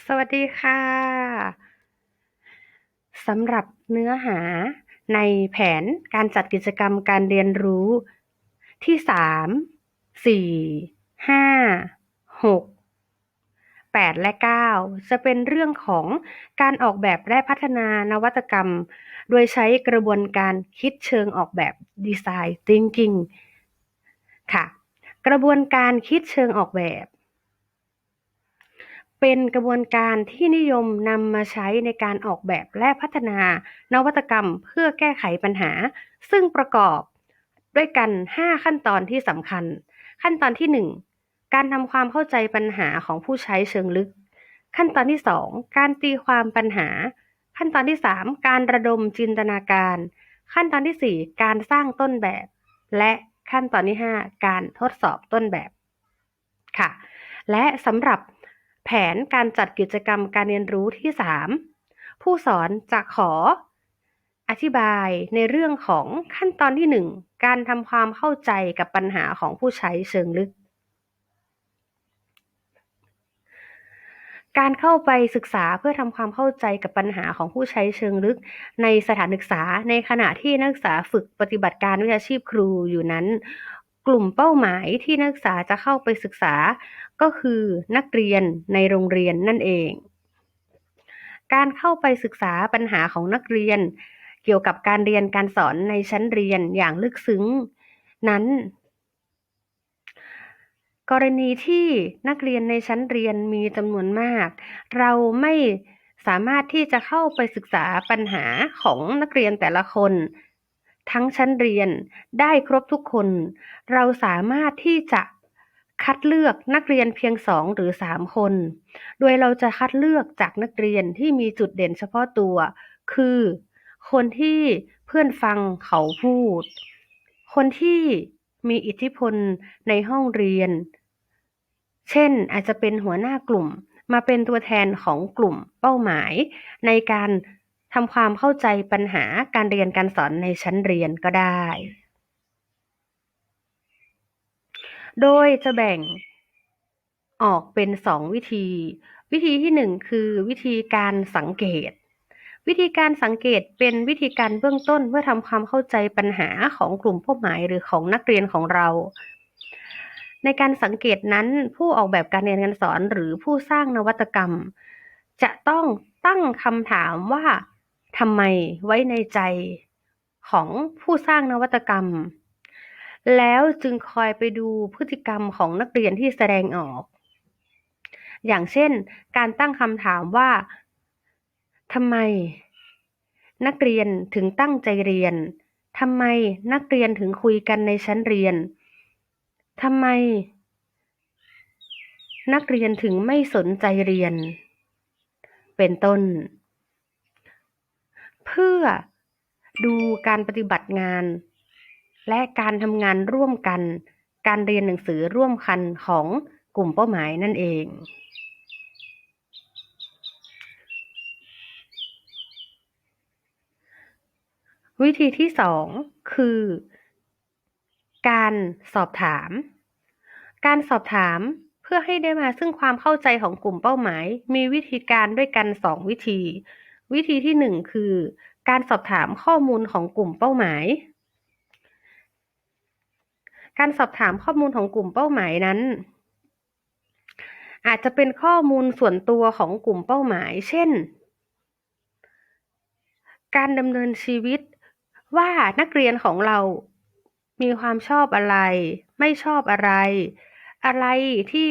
สวัสดีค่ะสำหรับเนื้อหาในแผนการจัดกิจกรรมการเรียนรู้ที่3 4 5 6 8แปดและ9จะเป็นเรื่องของการออกแบบและพัฒนานวัตกรรม โดยใช้กระบวนการคิดเชิงออกแบบ Design Thinking ค่ะ กระบวนการคิดเชิงออกแบบ เป็นกระบวนการที่นิยมนำมาใช้ในการออกแบบและพัฒนานวัตกรรมเพื่อแก้ไขปัญหา ซึ่งประกอบด้วยกัน 5 ขั้นตอนที่สำคัญ ขั้นตอนที่ 1 การทำความเข้าใจปัญหาของผู้ใช้เชิงลึก ขั้นตอนที่ 2 การตีความปัญหา ขั้นตอนที่ 3 การระดมจินตนาการ ขั้นตอนที่ 4 การสร้างต้นแบบ และขั้นตอนที่ 5 การทดสอบต้นแบบค่ะ และสำหรับ แผนการจัดกิจกรรมการเรียนรู้ที่ 3 ผู้สอนจะขอ อธิบายในเรื่องของขั้นตอนที่ 1 การทำความเข้าใจกับปัญหาของผู้ใช้เชิงลึก การเข้าไปศึกษาเพื่อทำความเข้าใจกับปัญหาของผู้ใช้เชิงลึก ในสถานศึกษาในขณะที่นักศึกษาฝึกปฏิบัติการวิชาชีพครูอยู่นั้น กลุ่มเป้าหมายที่นักศึกษาจะเข้าไปศึกษา ก็คือนักเรียนในโรงเรียนนั่นเอง การเข้าไปศึกษาปัญหาของนักเรียน เกี่ยวกับการเรียนการสอนในชั้นเรียนอย่างลึกซึ้ง นั้น กรณีที่นักเรียนในชั้นเรียนมีจำนวนมาก เราไม่สามารถที่จะเข้าไปศึกษาปัญหาของนักเรียนแต่ละคน ทั้งชั้นเรียนได้ครบทุกคน เราสามารถที่จะ คัดเลือกนักเรียนเพียงสองหรือสามคน โดยเราจะคัดเลือกจากนักเรียนที่มีจุดเด่นเฉพาะตัว คือ คนที่เพื่อนฟังเขาพูด คนที่มีอิทธิพลในห้องเรียน เช่น อาจจะเป็นหัวหน้ากลุ่มมาเป็นตัวแทนของกลุ่มเป้าหมาย ในการทำความเข้าใจปัญหาการเรียนการสอนในชั้นเรียนก็ได้ โดยจะแบ่งออกเป็นสองวิธี วิธีที่หนึ่งคือวิธีการสังเกต วิธีการสังเกตเป็นวิธีการเบื้องต้นเพื่อทำความเข้าใจปัญหาของกลุ่มเป้าหมายหรือของนักเรียนของเรา ในการสังเกตนั้นผู้ออกแบบการเรียนการสอนหรือผู้สร้างนวัตกรรม จะต้องตั้งคำถามว่าทำไมไว้ในใจของผู้สร้างนวัตกรรม แล้วจึงคอยไปดูพฤติกรรมของนักเรียนที่แสดงออก อย่างเช่น การตั้งคำถามว่าทำไม นักเรียนถึงตั้งใจเรียนทำไมนักเรียนถึงคุยกันในชั้นเรียนทำไม นักเรียนถึงไม่สนใจเรียน เป็นต้น เพื่อดูการปฏิบัติงาน และการทำงานร่วมกัน การเรียนหนังสือร่วมกันของกลุ่มเป้าหมายนั่นเองวิธีที่สองคือ การสอบถาม การสอบถามเพื่อให้ได้มาซึ่งความเข้าใจของกลุ่มเป้าหมาย มีวิธีการด้วยกันสองวิธี วิธีที่หนึ่งคือ การสอบถามข้อมูลของกลุ่มเป้าหมาย การสอบถามข้อมูลของกลุ่มเป้าหมายนั้น อาจจะเป็นข้อมูลส่วนตัวของกลุ่มเป้าหมาย เช่น การดำเนินชีวิตว่านักเรียนของเรามีความชอบอะไร ไม่ชอบอะไร อะไรที่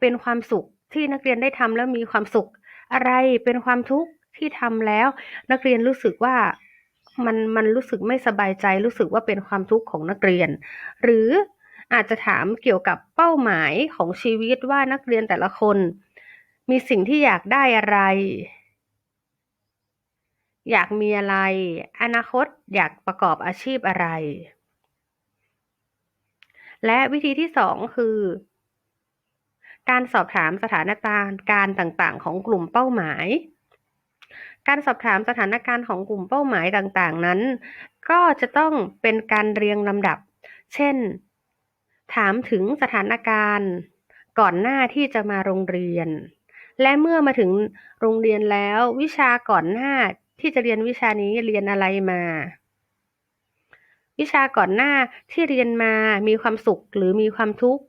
เป็นความสุขที่นักเรียนได้ทำแล้วมีความสุข อะไรเป็นความทุกข์ที่ทำแล้ว นักเรียนรู้สึกว่า มันมันรู้สึกไม่สบายใจรู้สึกว่าเป็นความทุกข์ของนักเรียน หรืออาจจะถามเกี่ยวกับเป้าหมายของชีวิตว่านักเรียนแต่ละคน มีสิ่งที่อยากได้อะไร อยากมีอะไร อนาคตอยากประกอบอาชีพอะไร และวิธีที่สองคือ การสอบถามสถานการณ์การต่างๆ ของกลุ่มเป้าหมาย การสอบถามสถานการณ์ของกลุ่มเป้าหมายต่างๆ นั้น ก็จะต้องเป็นการเรียงลำดับ เช่น ถามถึงสถานการณ์ ก่อนหน้าที่จะมาโรงเรียน และเมื่อมาถึงโรงเรียนแล้ววิชาก่อนหน้าที่จะเรียนวิชานี้เรียนอะไรมา วิชาก่อนหน้าที่เรียนมามีความสุขหรือมีความทุกข์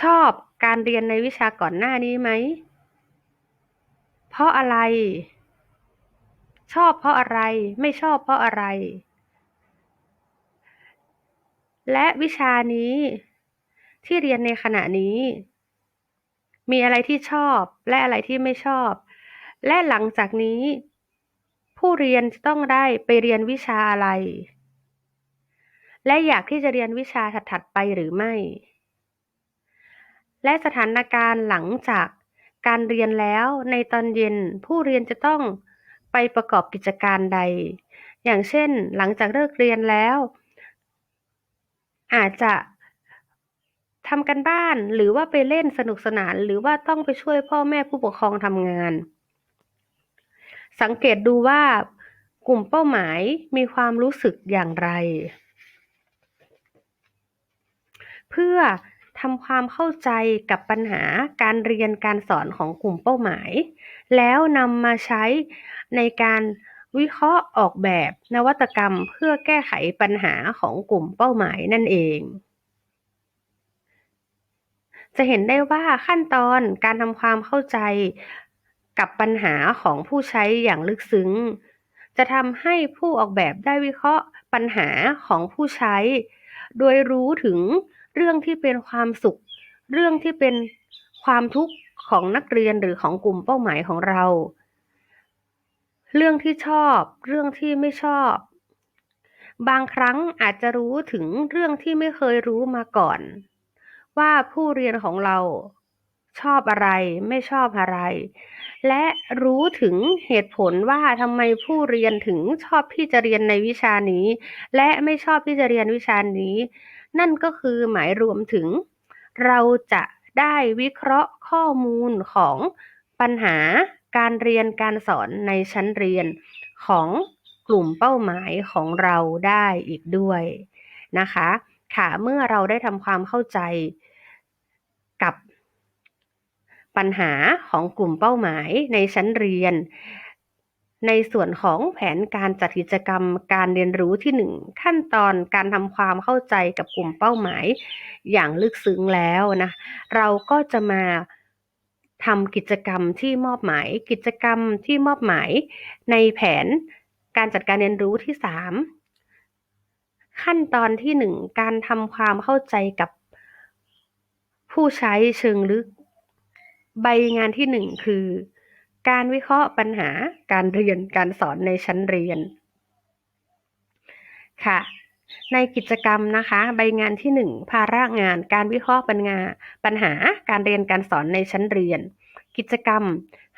ชอบการเรียนในวิชาก่อนหน้านี้ไหม เพราะอะไร ชอบเพราะอะไร ไม่ชอบเพราะอะไร และวิชานี้ที่เรียนในขณะนี้ มีอะไรที่ชอบและอะไรที่ไม่ชอบ และหลังจากนี้ ผู้เรียนจะต้องได้ไปเรียนวิชาอะไร และอยากที่จะเรียนวิชาถัดๆไปหรือไม่ และสถานการณ์หลังจาก การเรียนแล้วในตอนเย็นผู้เรียนจะต้องไปประกอบกิจการใด อย่างเช่น หลังจากเลิกเรียนแล้ว อาจจะทำกันบ้านหรือว่าไปเล่นสนุกสนานหรือว่าต้องไปช่วยพ่อแม่ผู้ปกครองทำงาน สังเกตดูว่ากลุ่มเป้าหมายมีความรู้สึกอย่างไร เพื่อ ทำความเข้าใจกับปัญหาการเรียนการสอนของกลุ่มเป้าหมาย แล้วนำมาใช้ในการวิเคราะห์ออกแบบนวัตกรรมเพื่อแก้ไขปัญหาของกลุ่มเป้าหมายนั่นเอง จะเห็นได้ว่าขั้นตอนการทำความเข้าใจกับปัญหาของผู้ใช้อย่างลึกซึ้ง จะทำให้ผู้ออกแบบได้วิเคราะห์ปัญหาของผู้ใช้ โดยรู้ถึง เรื่องที่เป็นความสุข เรื่องที่เป็นความทุกข์ของนักเรียนหรือของกลุ่มเป้าหมายของเรา เรื่องที่ชอบ เรื่องที่ไม่ชอบ บางครั้งอาจจะรู้ถึงเรื่องที่ไม่เคยรู้มาก่อน ว่าผู้เรียนของเราชอบอะไรไม่ชอบอะไร และรู้ถึงเหตุผลว่าทำไมผู้เรียนถึงชอบที่จะเรียนในวิชานี้ และไม่ชอบที่จะเรียนวิชานี้ นั่นก็คือหมายรวมถึง เราจะได้วิเคราะห์ข้อมูลของปัญหาการเรียนการสอนในชั้นเรียนของกลุ่มเป้าหมายของเราได้อีกด้วยนะคะค่ะเมื่อเราได้ทำความเข้าใจกับปัญหาของกลุ่มเป้าหมายในชั้นเรียน ในส่วนของแผนการจัดกิจกรรมการเรียนรู้ที่ 1 ขั้นตอนการทำความเข้าใจกับกลุ่มเป้าหมาย อย่างลึกซึ้งแล้วนะ เราก็จะมาทำกิจกรรมที่มอบหมายกิจกรรมที่มอบหมาย ในแผนการจัดการเรียนรู้ที่ 3 ขั้นตอนที่ 1 การทำความเข้าใจกับผู้ใช้เชิงลึก ใบงานที่หนึ่งคือ การวิเคราะห์ปัญหาการเรียนการสอนในชั้นเรียน ค่ะ ในกิจกรรมนะคะ ใบงานที่หนึ่งภาระงานการวิเคราะห์ปัญหาปัญหาการเรียนการสอนในชั้นเรียน กิจกรรม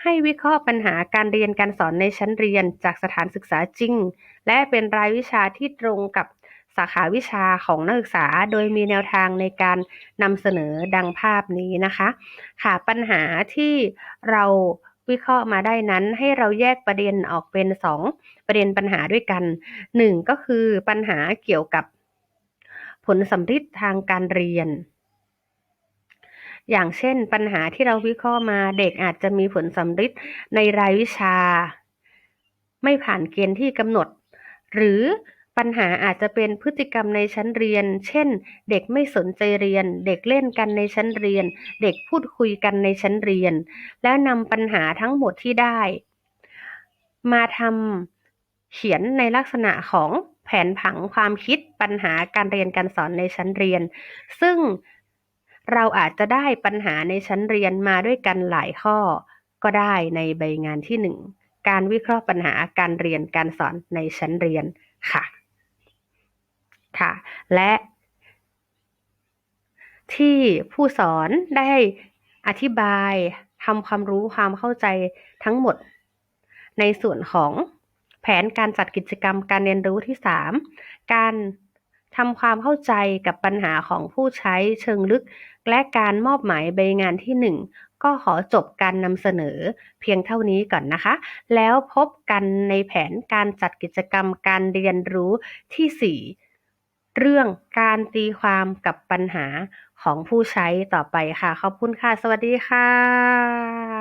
ให้วิเคราะห์ปัญหาการเรียนการสอนในชั้นเรียนจากสถานศึกษาจริง และเป็นรายวิชาที่ตรงกับสาขาวิชาของนักศึกษา โดยมีแนวทางในการนำเสนอดังภาพนี้นะคะ ค่ะปัญหาที่เรา วิเคราะห์มาได้นั้น ให้เราแยกประเด็นออกเป็น 2 ประเด็นปัญหาด้วยกัน 1 ก็คือปัญหาเกี่ยวกับผลสัมฤทธิ์ทางการเรียน อย่างเช่น ปัญหาที่เราวิเคราะห์มาเด็กอาจจะมีผลสัมฤทธิ์ในรายวิชา ไม่ผ่านเกณฑ์ที่กำหนด หรือ ปัญหาอาจจะเป็นพฤติกรรมในชั้นเรียน เช่น เด็กไม่สนใจเรียน เด็กเล่นกันในชั้นเรียน เด็กพูดคุยกันในชั้นเรียน แล้วนำปัญหาทั้งหมดที่ได้ มาทำเขียนในลักษณะของแผนผังความคิดปัญหาการเรียนการสอนในชั้นเรียน ซึ่งเราอาจจะได้ปัญหาในชั้นเรียนมาด้วยกันหลายข้อ ก็ได้ในใบงานที่หนึ่งการวิเคราะห์ปัญหาการเรียนการสอนในชั้นเรียนค่ะ ค่ะ และที่ผู้สอนได้อธิบายทำความรู้ความเข้าใจทั้งหมด ในส่วนของแผนการจัดกิจกรรมการเรียนรู้ที่ 3 การทำความเข้าใจกับปัญหาของผู้ใช้เชิงลึก และการมอบหมายใบงานที่ 1 ก็ขอจบการนำเสนอเพียงเท่านี้ก่อนนะคะ แล้วพบกันในแผนการจัดกิจกรรมการเรียนรู้ที่ 4 เรื่องการตีความกับปัญหาของผู้ใช้ต่อไปค่ะ ขอบคุณค่ะ สวัสดีค่ะ